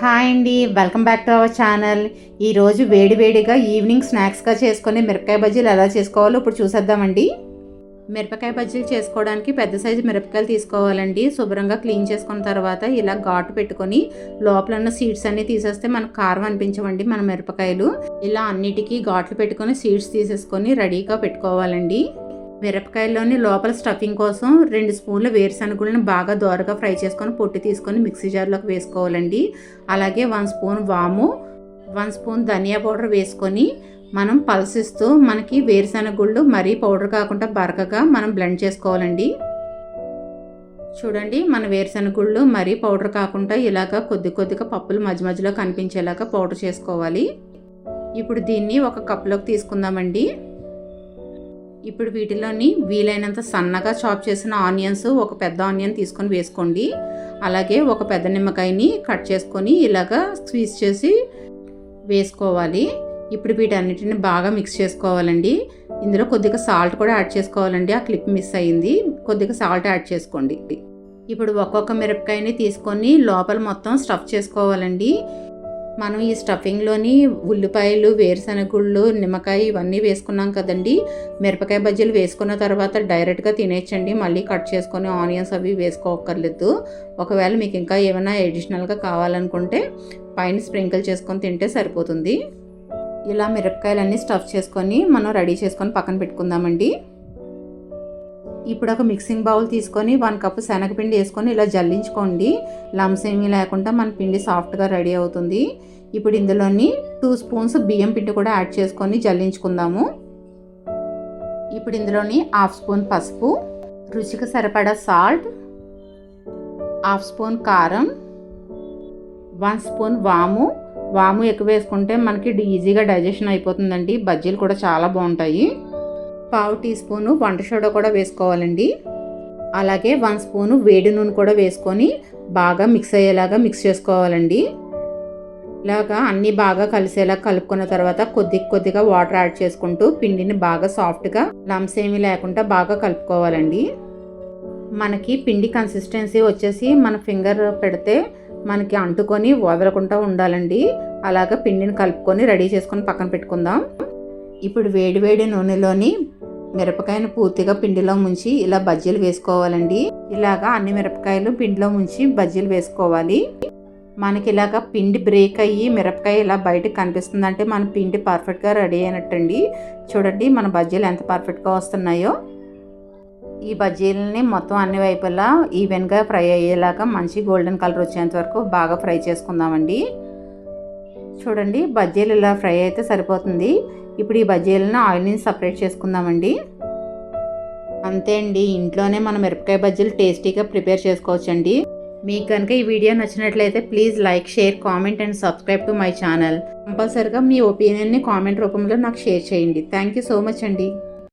Hi అండి welcome back to our channel. ఈరోజు వేడివేడిగా ఈవినింగ్ స్నాక్స్గా చేసుకునే మిరపకాయ బజ్జీలు ఎలా చేసుకోవాలో ఇప్పుడు చూసేద్దామండి. మిరపకాయ బజ్జీలు చేసుకోవడానికి పెద్ద సైజు మిరపకాయలు తీసుకోవాలండి. శుభ్రంగా క్లీన్ చేసుకున్న తర్వాత ఇలా ఘాటు పెట్టుకొని లోపల ఉన్న సీడ్స్ అన్నీ తీసేస్తే మనకు కారం అనిపించవండి మన మిరపకాయలు. ఇలా అన్నిటికీ ఘాట్లు పెట్టుకొని సీడ్స్ తీసేసుకొని రెడీగా పెట్టుకోవాలండి. మిరపకాయల్లోని లోపల స్టఫింగ్ కోసం రెండు స్పూన్ల వేరుశనగులను బాగా దోరగా ఫ్రై చేసుకొని పొట్టి తీసుకొని మిక్సీ జార్లోకి వేసుకోవాలండి. అలాగే వన్ స్పూన్ వాము వన్ స్పూన్ ధనియా పౌడర్ వేసుకొని మనం పల్సిస్తూ మనకి వేరుశనగుళ్ళు మరీ పౌడర్ కాకుండా బరకగా మనం బ్లెండ్ చేసుకోవాలండి. చూడండి మన వేరుశనగుళ్ళు మరీ పౌడర్ కాకుండా ఇలాగా కొద్ది కొద్దిగా పప్పులు మధ్య మధ్యలో కనిపించేలాగా పౌడర్ చేసుకోవాలి. ఇప్పుడు దీన్ని ఒక కప్లోకి తీసుకుందామండి. ఇప్పుడు వీటిలోని వీలైనంత సన్నగా చాప్ చేసిన ఆనియన్స్ ఒక పెద్ద ఆనియన్ తీసుకొని వేసుకోండి. అలాగే ఒక పెద్ద నిమ్మకాయని కట్ చేసుకొని ఇలాగా స్క్వీజ్ చేసి వేసుకోవాలి. ఇప్పుడు వీటన్నిటిని బాగా మిక్స్ చేసుకోవాలండి. ఇందులో కొద్దిగా సాల్ట్ కూడా యాడ్ చేసుకోవాలండి. ఆ క్లిప్ మిస్ అయ్యింది కొద్దిగా సాల్ట్ యాడ్ చేసుకోండి. ఇప్పుడు ఒక్కొక్క మిరపకాయని తీసుకొని లోపల మొత్తం స్టఫ్ చేసుకోవాలండి. మనం ఈ స్టఫింగ్లోని ఉల్లిపాయలు వేరుశనగుళ్ళు నిమ్మకాయ ఇవన్నీ వేసుకున్నాం కదండి. మిరపకాయ బజ్జీలు వేసుకున్న తర్వాత డైరెక్ట్గా తినేచ్చండి మళ్ళీ కట్ చేసుకొని ఆనియన్స్ అవి వేసుకోకర్లేదు. ఒకవేళ మీకు ఇంకా ఏమైనా అడిషనల్గా కావాలనుకుంటే పైన స్ప్రింకిల్ చేసుకొని తింటే సరిపోతుంది. ఇలా మిరపకాయలన్నీ స్టఫ్ చేసుకొని మనం రెడీ చేసుకొని పక్కన పెట్టుకుందామండి. ఇప్పుడు ఒక మిక్సింగ్ బౌల్ తీసుకొని వన్ కప్ శనగపిండి వేసుకొని ఇలా జల్లించుకోండి. లమ్స్ ఏమీ లేకుండా మన పిండి సాఫ్ట్గా రెడీ అవుతుంది. ఇప్పుడు ఇందులోని టూ స్పూన్స్ బియ్యం పిండి కూడా యాడ్ చేసుకొని జల్లించుకుందాము. ఇప్పుడు ఇందులోని హాఫ్ స్పూన్ పసుపు రుచికి సరిపడా సాల్ట్ హాఫ్ స్పూన్ కారం వన్ స్పూన్ వాము. వాము ఎక్కువ వేసుకుంటే మనకి ఈజీగా డైజెషన్ అయిపోతుందండి. బజ్జీలు కూడా చాలా బాగుంటాయి. పావు టీ స్పూను వంట సోడా కూడా వేసుకోవాలండి. అలాగే వన్ స్పూను వేడి నూనె కూడా వేసుకొని బాగా మిక్స్ అయ్యేలాగా మిక్స్ చేసుకోవాలండి. ఇలాగా అన్నీ బాగా కలిసేలా కలుపుకున్న తర్వాత కొద్ది కొద్దిగా వాటర్ యాడ్ చేసుకుంటూ పిండిని బాగా సాఫ్ట్గా లమ్స్ ఏమీ లేకుండా బాగా కలుపుకోవాలండి. మనకి పిండి కన్సిస్టెన్సీ వచ్చేసి మన ఫింగర్ పెడితే మనకి అంటుకొని వదలకుండా ఉండాలండి. అలాగా పిండిని కలుపుకొని రెడీ చేసుకొని పక్కన పెట్టుకుందాం. ఇప్పుడు వేడివేడి నూనెలోని మిరపకాయను పూర్తిగా పిండిలో ముంచి ఇలా బజ్జీలు వేసుకోవాలండి. ఇలాగా అన్ని మిరపకాయలు పిండిలో ముంచి బజ్జీలు వేసుకోవాలి. మనకి ఇలాగా పిండి బ్రేక్ అయ్యి మిరపకాయ ఇలా బయటకు కనిపిస్తుందంటే మన పిండి పర్ఫెక్ట్గా రెడీ అయినట్టండి. చూడండి మన బజ్జీలు ఎంత పర్ఫెక్ట్గా వస్తున్నాయో. ఈ బజ్జీలని మొత్తం అన్ని వైపులా ఈవెన్గా ఫ్రై అయ్యేలాగా మంచి గోల్డెన్ కలర్ వచ్చేంత వరకు బాగా ఫ్రై చేసుకుందామండి. చూడండి బజ్జీలు ఇలా ఫ్రై అయితే సరిపోతుంది. ఇప్పుడు ఈ బజ్జీలను ఆయిల్ నుంచి సపరేట్ చేసుకుందామండి. అంతే అండి ఇంట్లోనే మనం మిరపకాయ బజ్జీలు టేస్టీగా ప్రిపేర్ చేసుకోవచ్చండి. మీకు కనుక ఈ వీడియో నచ్చినట్లయితే please like share comment and subscribe to my channel. కంపల్సరిగా మీ ఒపీనియన్ని కామెంట్ రూపంలో నాకు షేర్ చేయండి. థ్యాంక్ యూ సో మచ్ అండి.